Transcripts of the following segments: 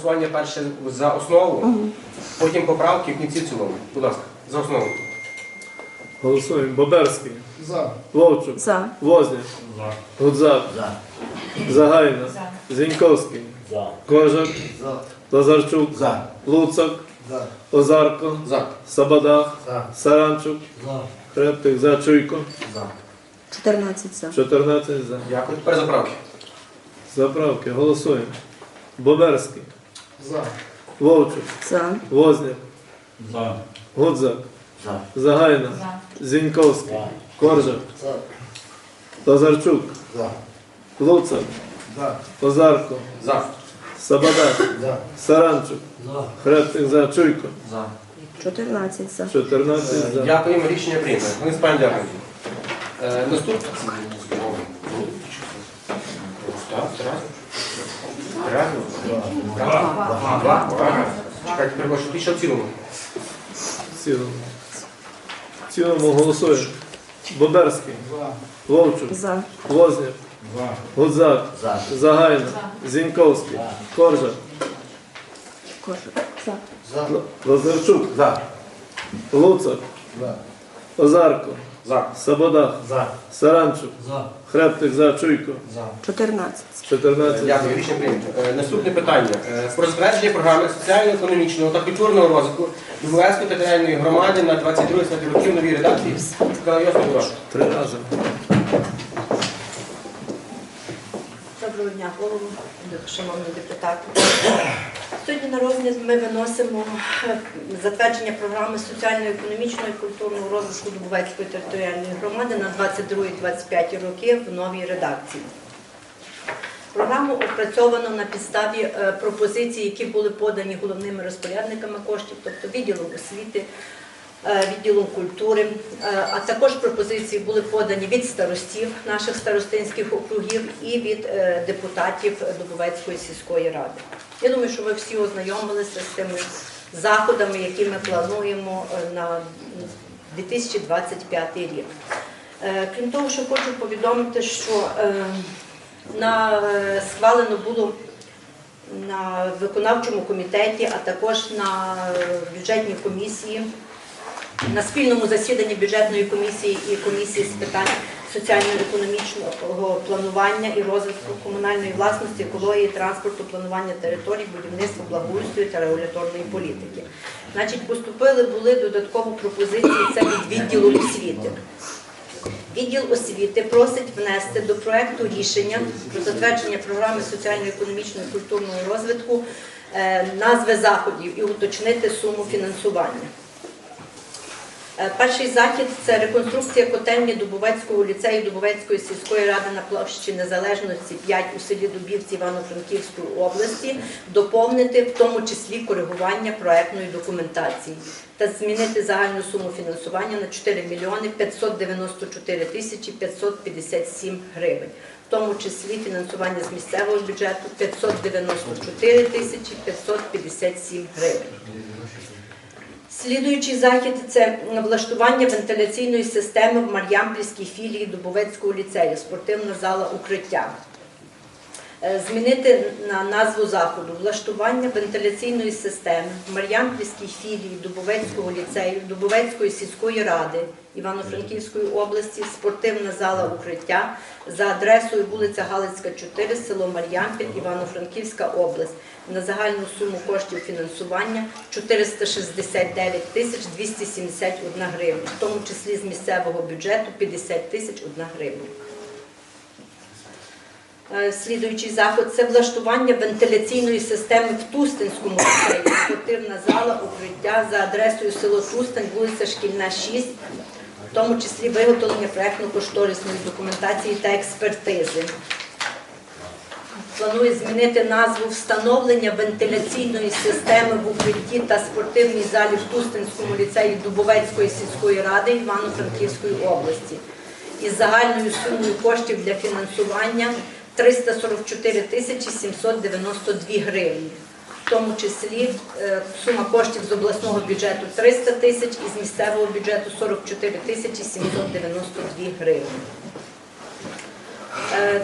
голосування перше за основу, потім поправки в кінці цілому. Будь ласка, за основу. Голосуємо. Боберський. За. Вовчук. За. Возняк. Гудзак. За. Загайна. Зіньковський. Кожак. За. Лазарчук. За. Луцак. За. Озарко. За. Сабадах. За. Саранчук. За. Хребтик. За. Чуйко. За. 14 за. 14 за. Дякую. Тепер заправки. Заправки. Голосуємо. Боберський. За. Вовчук. За. Возняк. За. Гудзак. За. Загайна. Зіньковський. Коржак. За. Лазарчук. За. Луцак. За. Озарко. За. Сабадах. За. Саранчук. За. Хребтик. За. Чуйко. За. 14 за. 14 за. Дякуємо, рішення прийнято. Ми спаємо дякую. Е, Наступне. Так, раз. Раз. Два. Два. Два. Чекайте, перепрошую, ти що в цілому? В цілому. В цілому голосуємо. Боберський. За. Вовчук. За. Возняк. За. Гудзак. За. Загайна. Зіньковський. Коржак. Кожик. За. За. Лазарчук. За. Луцак. За. Озарко. За. Сабодах. За. Саранчук. За. Хребтик. За. Чуйко. За. 14. 14. Дякую, рішення прийнято. Е, Наступне питання. Е, Про затвердження програми соціально-економічного та культурного розвитку Дубовецької територіальної громади на 22 років новій редакції. Йосип, будь. Три рази. Доброго дня, голову, шановні депутати. Сьогодні на розгляд ми виносимо е, затвердження програми соціально-економічного і культурного розвитку Дубовецької територіальної громади на 22-25 роки в новій редакції. Програму опрацьовано на підставі е, пропозицій, які були подані головними розпорядниками коштів, тобто відділом освіти, відділом культури, е, а також пропозиції були подані від старостів наших старостинських округів і від е, депутатів Дубовецької сільської ради. Я думаю, що ви всі ознайомилися з тими заходами, які ми плануємо е, на 2025 рік. Е, Крім того, що хочу повідомити, що е, на е, схвалено було на виконавчому комітеті, а також на е, бюджетній комісії, на спільному засіданні бюджетної комісії і комісії з питань соціально-економічного планування і розвитку комунальної власності, екології, транспорту, планування територій, будівництва, благоустрою та регуляторної політики. Значить, поступили були додаткові пропозиції це від відділу освіти. Відділ освіти просить внести до проекту рішення про затвердження програми соціально-економічного і культурного розвитку е, назви заходів і уточнити суму фінансування. Е, Перший захід це реконструкція котельні Дубовецького ліцею Дубовецької сільської ради на площі Незалежності 5 у селі Дубівці Івано-Франківської області, доповнити в тому числі коригування проектної документації та змінити загальну суму фінансування на 4 мільйони 594 тисячі 557 гривень. В тому числі фінансування з місцевого бюджету 594 тисячі 557 гривень. Слідуючий захід це влаштування вентиляційної системи в Мар'ямпільській філії Дубовецького ліцею, спортивна зала укриття. Е, Змінити на назву заходу. Влаштування вентиляційної системи в Мар'ямпільській філії Дубовецького ліцею, Дубовецької сільської ради Івано-Франківської області, спортивна зала укриття за адресою вулиця Галицька, 4, село Мар'ямпіль, Івано-Франківська область. На загальну суму коштів фінансування 469 тисяч 271 гривня, в тому числі з місцевого бюджету 50 тисяч 1 гривня. Е, Слідуючий заход це влаштування вентиляційної системи в Тустинському ліцеї. Спортивна зала укриття за адресою село Тустин, вулиця Шкільна, 6, в тому числі виготовлення проєктно-кошторисної документації та експертизи. Планує змінити назву встановлення вентиляційної системи в укритті та спортивній залі в Тустинському ліцеї Дубовецької сільської ради Івано-Франківської області із загальною сумою коштів для фінансування 344 тисячі 792 гривні. В тому числі е, сума коштів з обласного бюджету 300 тисяч і з місцевого бюджету 44 тисячі 792 гривні. Е,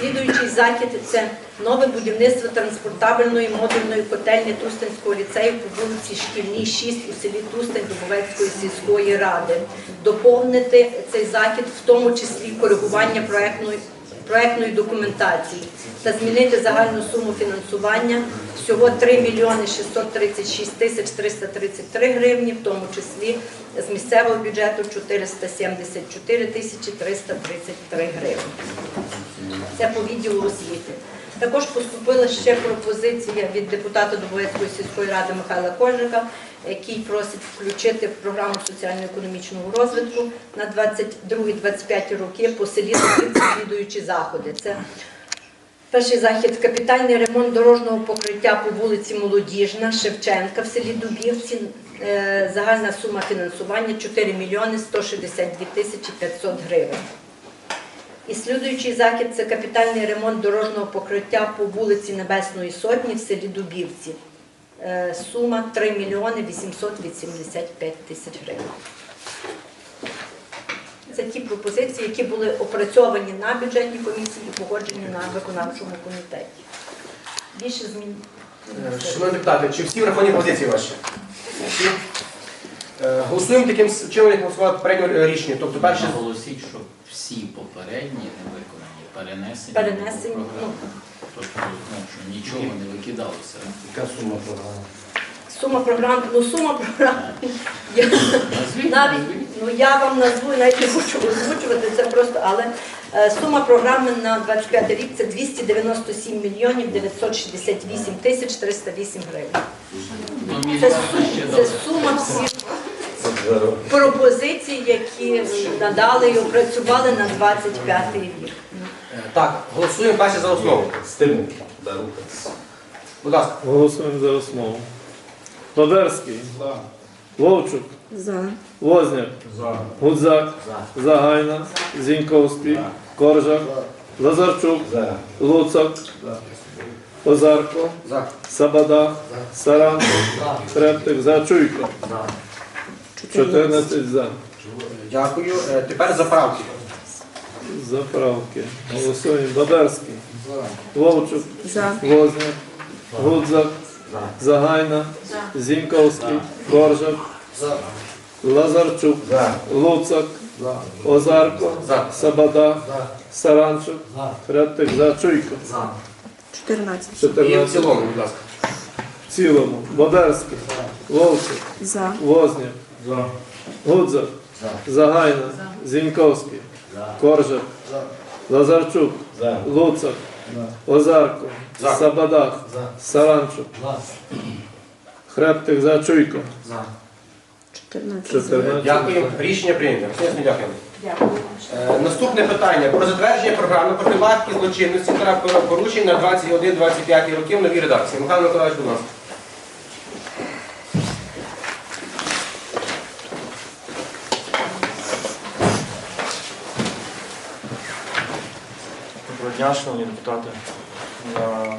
Слідуючий захід це нове будівництво транспортабельної модульної котельні Тустинського ліцею по вулиці Шкільній, 6 у селі Тустин Дубовецької сільської ради. Доповнити цей захід, в тому числі коригування проектної проектної документації та змінити загальну суму фінансування всього 3 мільйони 636 тисяч 333 гривні, в тому числі з місцевого бюджету 474 тисячі 333 гривні. Це по відділу освіти. Також поступила ще пропозиція від депутата Дубовецької сільської ради Михайла Кожика, який просить включити в програму соціально-економічного розвитку на 22-25 роки по селі слідуючі заходи. Це Перший захід капітальний ремонт дорожнього покриття по вулиці Молодіжна, Шевченка в селі Дубівці. Е, Загальна сума фінансування 4 мільйони 162 тисячі 500 гривень. І слідуючий захід це капітальний ремонт дорожнього покриття по вулиці Небесної Сотні в селі Дубівці. Е, Сума 3 мільйони 885 тисяч гривень. Це ті пропозиції, які були опрацьовані на бюджетній комісії і погоджені на виконавчому комітеті. Більше змін. Е, Шановні депутати, чи всі враховані позиції ваші? Е, Голосуємо таким чином, як голосували попередньо рішення. Тобто перше Наголосіть, що всі попередні не виконані, перенесені. Перенесені, ну. Тобто, ну, що нічого не викидалося. Яка сума програми? Сума програм, ну сума програм. Я, Назвіть, навіть, назвіть. ну я вам назву, навіть не хочу озвучувати це просто, але е, сума програми на 25 рік це 297 мільйонів 968 тисяч 308 гривень. Ну, Це, мільйон сум- ще це добре. сума всіх пропозицій, які надали і опрацювали на 25 рік. Е, так, голосуємо перше за основу. Стимул. Будь ласка. Голосуємо за основу. Баберський. Вовчук. За. Возняк. Гудзак. Загайна. Зіньковський. Коржак. Лазарчук. За. Луцак. Озарко. За. Сабада. Саранчук. Трептик. Зачуйко. 14 за. Дякую. Е, Тепер за правки. Заправки. Голосуємо. Баберський. Вовчук. За. Возняк. Гудзак. Загайна. Зіньковський. Коржак. Лазарчук. За. Луцак. Озарко. За. Сабада. Саранчук. Хребтик. Зачуйко. 14. І в 14. цілому, будь ласка. В цілому. Баберський. Вовчук. За. Возняк. Гудзак. Загайна. Зіньковський. Коржак. Лазарчук. За. Луцак. Озарко. За. Сабадах. Саранчук. Хребтик Зачуйко. 14. 14. Дякую. Рішення прийнято. Всім дякуємо. Дякую. Е, Наступне питання про затвердження програми профілактики злочинності та порушень на 21-25 роки в новій редакції. Михайло Миколаївич, будь ласка. Доброго дня, шановні депутати. На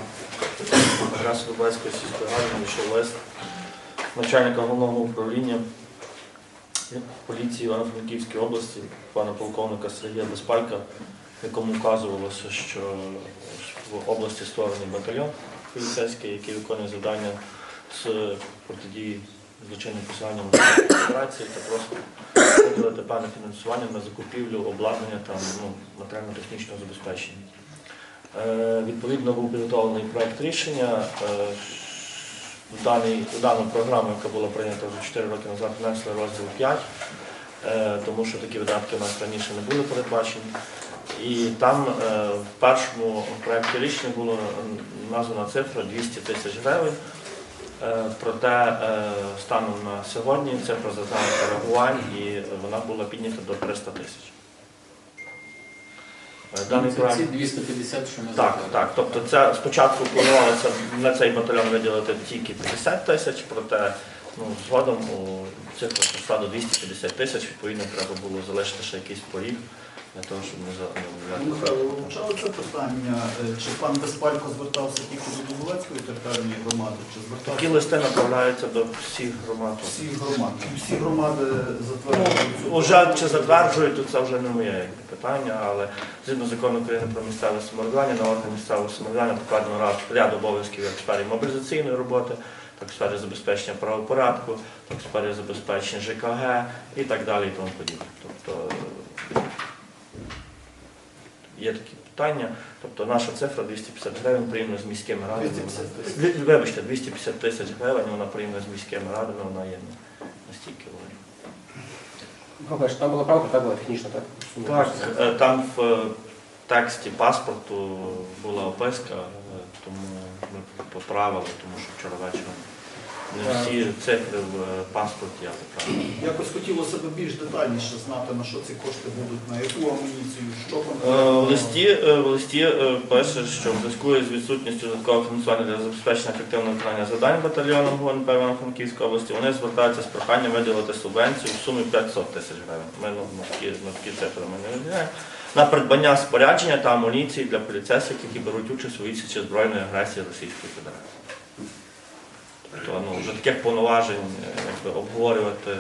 адресу Дубайської сільської ради надійшов лист начальника головного управління поліції Івано-Франківської області, пана полковника Сергія Безпалька, якому вказувалося, що в області створений батальйон поліцейський, який виконує завдання з протидії злочинним посиланням операції та просто виділити певне фінансування на закупівлю обладнання та ну, матеріально-технічного забезпечення. Е, Відповідно, був підготовлений проект рішення. Е, В, даний, в дану програму, яка була прийнята вже 4 роки назад, внесли розділ 5, е, тому що такі видатки у нас раніше не були передбачені. І там в першому проєкті рішення була названа цифра 200 тисяч гривень. Проте станом на сьогодні цифра зазнала коригувань і вона була піднята до 300 тисяч. Е, Даний Це проект ці 250, що ми так, так. Тобто це спочатку планувалося на цей батальйон виділити тільки 50 тисяч, проте ну, згодом цифра прийшла до 250 тисяч, відповідно, треба було залишити ще якийсь поріг для того, щоб не Ну, вивчали це питання, е, чи пан Безпалько звертався тільки до Дубовецької територіальної громади, чи Такі листи направляються до всіх громад. всі громади? І всі громади цю Уже чи затверджують, то це вже не моє питання, але згідно закону України про місцеве самоврядування, на орган місцевого самоврядування покладено ряд, ряд обов'язків як в сфері мобілізаційної роботи, так в сфері забезпечення правопорядку, так в сфері забезпечення ЖКГ і так далі і тому подібне. Тобто є такі питання. Тобто наша цифра 250 гривень порівняно з міськими радами. 250 тисяч. Вибачте, 250 тисяч гривень, вона порівняно з міськими радами, вона є настільки велика. По-перше, там була правка, так була технічна, так? Так, е, там в е, тексті паспорту була описка, е, тому ми поправили, тому що вчора вечором всі цифри в е, паспорті я поправив. Якось хотілося б більш детальніше знати, на що ці кошти будуть, на яку амуніцію, що Е, В конкретно. листі, е, в листі е, пише, що в зв'язку з відсутністю додаткового фінансування для забезпечення ефективного виконання завдань батальйоном ГУНП Івано-Франківської області, вони звертаються з проханням виділити субвенцію в сумі 500 тисяч гривень. Ми ну, такі цифри ми не виділяємо. На придбання спорядження та амуніції для поліцейських, які беруть участь у відсічі збройної агресії Російської Федерації. Тобто ну, вже таких повноважень е, якби, обговорювати,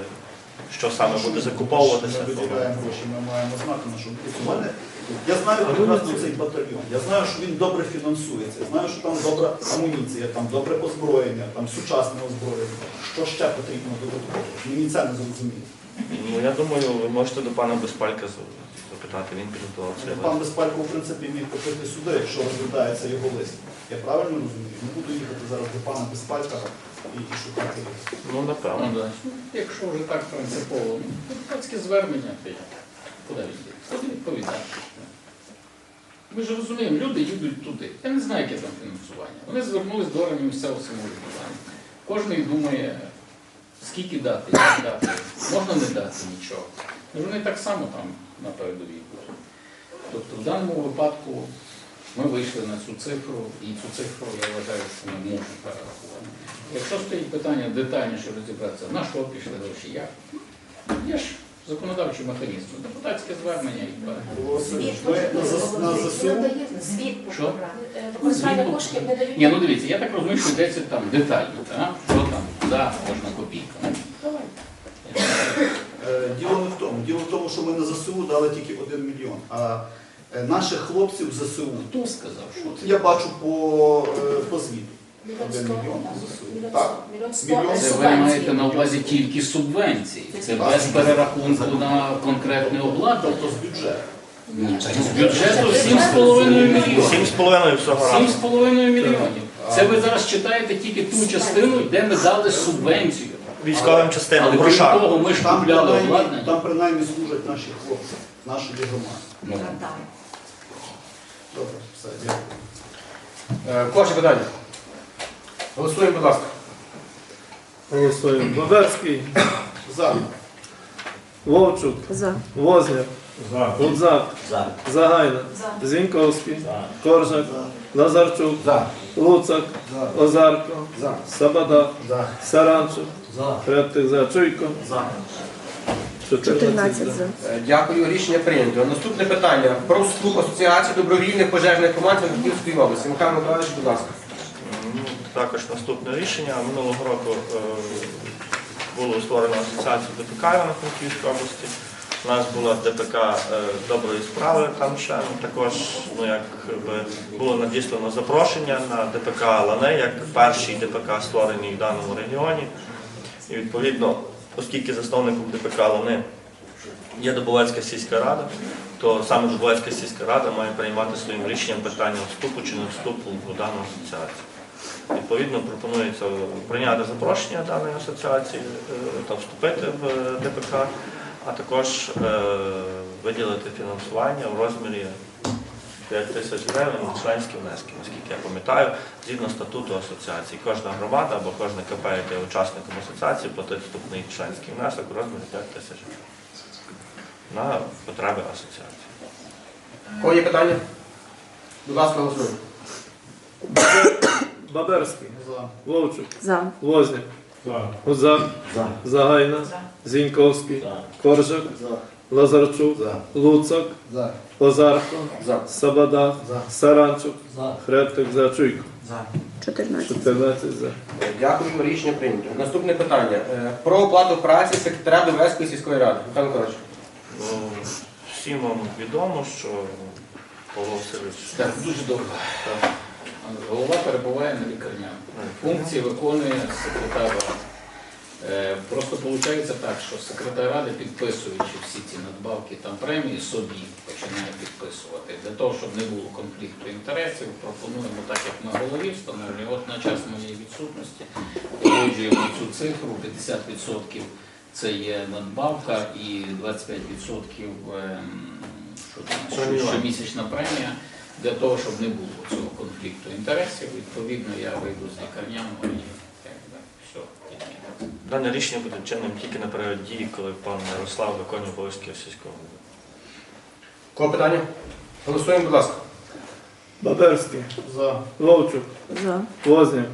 що саме буде закуповуватися. Ми виділяємо гроші, ми маємо знати, на що. Мене я знаю прекрасно цей батальйон. Я знаю, що він добре фінансується. Я знаю, що там добра амуніція, там добре озброєння, там сучасне озброєння. Що ще потрібно додатково? Мені це не зрозуміло. Ну, я думаю, ви можете до пана Безпалька запитати, він підготував цей Пан. Безпалько, в принципі, міг купити сюди, якщо розглядається його лист. Я правильно розумію? Не буду їхати зараз до пана Безпалька і, шукати лист. Ну, напевно. Ну, да. Якщо вже так принципово, ну, депутатське звернення, то я куди йти? Куди відповідати? Ми ж розуміємо, люди їдуть туди. Я не знаю, яке там фінансування. Вони звернулись до органів місцевого самоврядування. Кожен думає, скільки дати, як дати, можна не дати нічого. І вони так само там на передовій. Тобто в даному випадку ми вийшли на цю цифру, і цю цифру, я вважаю, що ми можемо перерахувати. Якщо стоїть питання детальніше розібратися, на що пішли гроші, як? Є ж законодавчий механізм, депутатське звернення і. Звіт по програмі. Не. Ні, ну дивіться, я так розумію, що йдеться там детально, да, можна копійка. Е, Діло не в тому. Діло в тому, що ми на ЗСУ дали тільки 1 мільйон. А е, наших хлопців в ЗСУ, Хто сказав, що це? я бачу по, е, по звіту. Мільйон Один мільйон ЗСУ. Так? Мільйон Це ви маєте на увазі тільки субвенції. Це без перерахунку на конкретне обладнання. Тобто з бюджету. З бюджету 7,5 мільйонів. Сім з половиною всього разу. 7,5 мільйонів. Це ви зараз читаєте тільки ту частину, де ми дали субвенцію. Військовим частинам, Але крім грошам. того, ми ж Там купляли принаймні, обладнання. там принаймні служать наші хлопці, нашої громади. Ну, Добре, все, дякую. Е, Кожне питання. Голосуємо, будь ласка. Голосуємо. Боберський, За. Вовчук, За. Возняк, Гудзак, Загайна, За. Зіньковський, Коржак, Лазарчук, Луцак, Озарко, Сабада, Саранчук, Хребтик за Чуйко, 14 14 за. Е, Дякую, рішення прийнято. Наступне питання. Про вступ Асоціації добровільних пожежних команд Франківської області. Михайло Миколаївич, будь ласка. Ну, Також наступне рішення. Минулого року е, було створено асоціацію ДПК на Франківській області. У нас була ДПК е, доброї справи там ще. Також ну, якби, було надіслано запрошення на ДПК Лане, як перший ДПК створений в даному регіоні. І відповідно, оскільки засновником ДПК Лани є Дубовецька сільська рада, то саме Дубовецька сільська рада має приймати своїм рішенням питання вступу чи не вступу в дану асоціацію. Відповідно, пропонується прийняти запрошення даної асоціації е, та вступити в е, ДПК, а також е, виділити фінансування в розмірі 5 тисяч гривень на членські внески, наскільки я пам'ятаю, згідно статуту асоціації. Кожна громада або кожне КП, яке є учасником асоціації, платить вступний членський внесок у розмірі 5 тисяч гривень на потреби асоціації. Кого є питання? Будь ласка, голосуємо. Баберський, За. Вовчук, За. Возняк, Гудзак, Загайна, Зіньковський, Коржак, Лазарчук, Луцак, Озарко, За. Сабада, Саранчук, Хребтик за Чуйко. 14. 14 за. Дякую, рішення прийнято. Наступне питання. Е, Про оплату праці секретаря Довецької сільської ради. Михайло Миколаївич. Ну, всім вам відомо, що Павло Васильович Так, дуже добре. Голова перебуває на лікарняному. Функції виконує секретар ради. Е, Просто виходить так, що секретар ради, підписуючи всі ці надбавки там премії, собі починає підписувати. Для того, щоб не було конфлікту інтересів, пропонуємо так, як ми голові встановлюємо. От на час моєї відсутності погоджуємо цю цифру, 50% це є надбавка і 25% ем, щомісячна премія. Для того, щоб не було цього конфлікту інтересів, відповідно, я вийду з лікарняного і все. Дане рішення буде чинним тільки на період дії, коли пан Ярослав виконує обов'язки сільського голови. Кого питання? Голосуємо, будь ласка. Баберський, Вовчук, За. Возняк,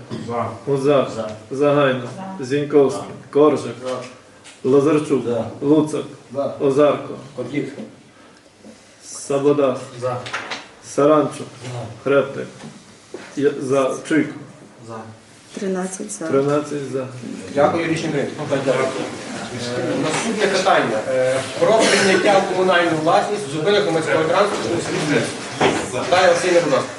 Гузак, Загайна, Зіньковський, Коржик, Лазарчук, Луцак, Озарко, Конфлікт. Сабода, Саранчук, Хребтик, Я- за Чуйко. 13 за. 13 за. Дякую, рішення прийнято. Е, Наступне питання. Е, Про прийняття в комунальну власність зупинок громадського транспорту у Зміст. Наталія Олексійовна, будь ласка.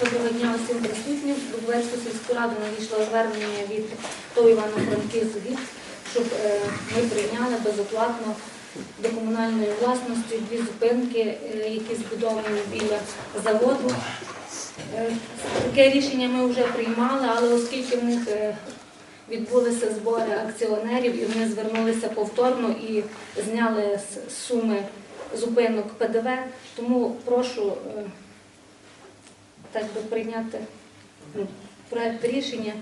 Доброго дня усім присутнім. До Дубовецьку сільську раду надійшло звернення від ТОВ Івано-Франківськ, щоб е, ми прийняли безоплатно до комунальної власності дві зупинки, е, які збудовані біля заводу. Е, Таке рішення ми вже приймали, але оскільки в них відбулися збори акціонерів і вони звернулися повторно і зняли з суми зупинок ПДВ, тому прошу так би прийняти ну, проект рішення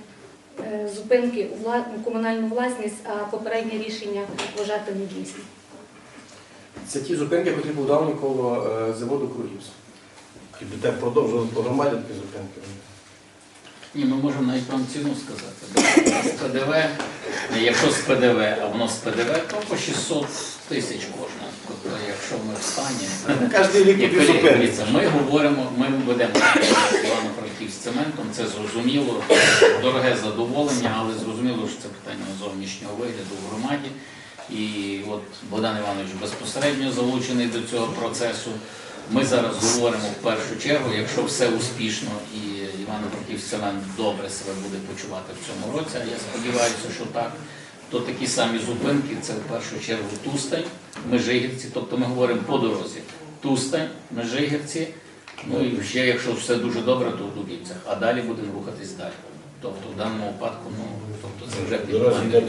зупинки у комунальну власність, а попереднє рішення вважати недійсним. Це ті зупинки, які побудовані коло е, заводу Кругівс. І будете продовжувати по громаді такі зупинки. Ні, ми можемо навіть вам ціну сказати. З ПДВ, е, якщо з ПДВ, а воно з ПДВ, то по 600 тисяч кожна. В. Кожен рік дивіться, Ми говоримо, ми ведемо Івано-Франківськ з цементом, це зрозуміло, дороге задоволення, але зрозуміло, що це питання зовнішнього вигляду в громаді. І от Богдан Іванович безпосередньо залучений до цього процесу. Ми зараз говоримо в першу чергу, якщо все успішно і Івано-Франківськ цемент добре себе буде почувати в цьому році, а я сподіваюся, що так, то такі самі зупинки це в першу чергу Тустань, Межигірці, тобто ми говоримо по дорозі. Тустань, Межигірці, ну і ще, якщо все дуже добре, то в Дубівцях. А далі будемо рухатись далі. Тобто в даному випадку, ну, тобто це вже йде.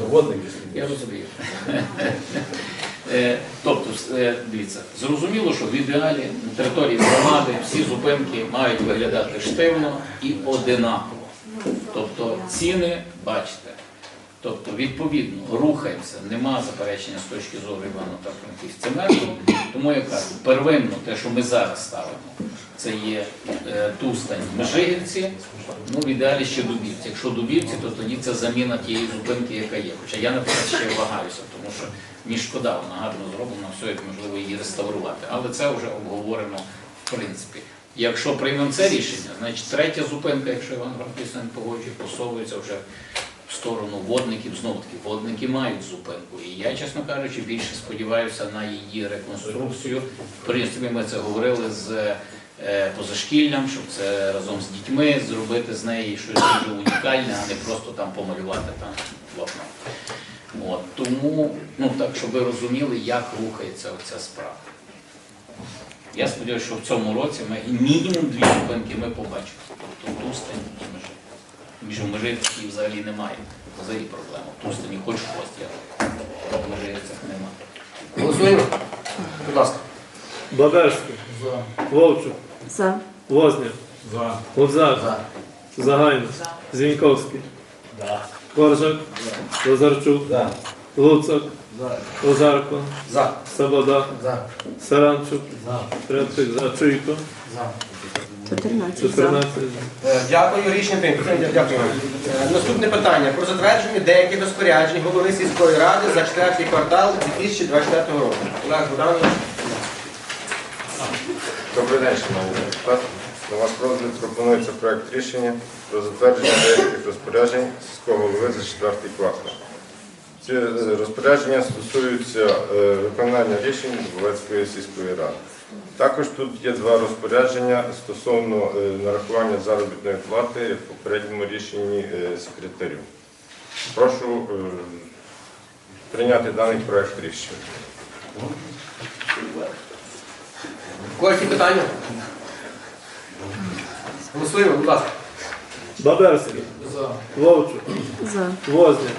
Я розумію. Е, Тобто, е, дивіться, зрозуміло, що в ідеалі на території громади всі зупинки мають виглядати штивно і одинаково. Тобто ціни, бачите. Тобто, відповідно, рухаємося, нема заперечення з точки зору Івано та Франківськ цементу. Тому я кажу, первинно те, що ми зараз ставимо, це є е, Тустань Межигірці, ну в ідеалі ще Дубівці. Якщо Дубівці, то тоді це заміна тієї зупинки, яка є. Хоча я, наприклад, ще вагаюся, тому що мені шкода, вона гарно зроблена, все як можливо її реставрувати. Але це вже обговорено в принципі. Якщо приймемо це рішення, значить третя зупинка, якщо Іван Франківськ не погоджує, посовується вже сторону водників. Знову таки, водники мають зупинку. І я, чесно кажучи, більше сподіваюся на її реконструкцію. В принципі, ми це говорили з е, позашкіллям, щоб це разом з дітьми зробити з неї щось дуже унікальне, а не просто там помалювати там вапно. От, тому, ну так, щоб ви розуміли, як рухається оця справа. Я сподіваюся, що в цьому році ми мінімум дві зупинки ми побачимо. Тобто в Тустані і межі. Між у взагалі немає. Взагалі проблема. В Тустані хоч хвост є. В Межирцях немає. Голосуємо. Будь ласка. Баберський, Вовчук, За. Возняк, Гузак, Загайна, Зіньковський, Коржик, Лазарчук, Луцак, Озарко, За. Сабода, Саранчук, Хребтик за. Чуйко, за. 14 Е, Дякую, рішення прийнято. Дякую. Е, Наступне питання про затвердження деяких розпоряджень голови сільської ради за четвертий квартал 2024 року. Олег Богданович. Добрий день, шановні депутати. До вас розгляд пропонується проект рішення про затвердження деяких розпоряджень сільського голови за четвертий квартал. Ці е, розпорядження стосуються е, виконання рішень Дубовецької сільської ради. Також тут є два розпорядження стосовно е, нарахування заробітної плати в попередньому рішенні е, секретарю. Прошу е, прийняти даний проект рішення. Когось є питання? Голосуємо, будь ласка. Баберський, За. Вовчук, За. Возня,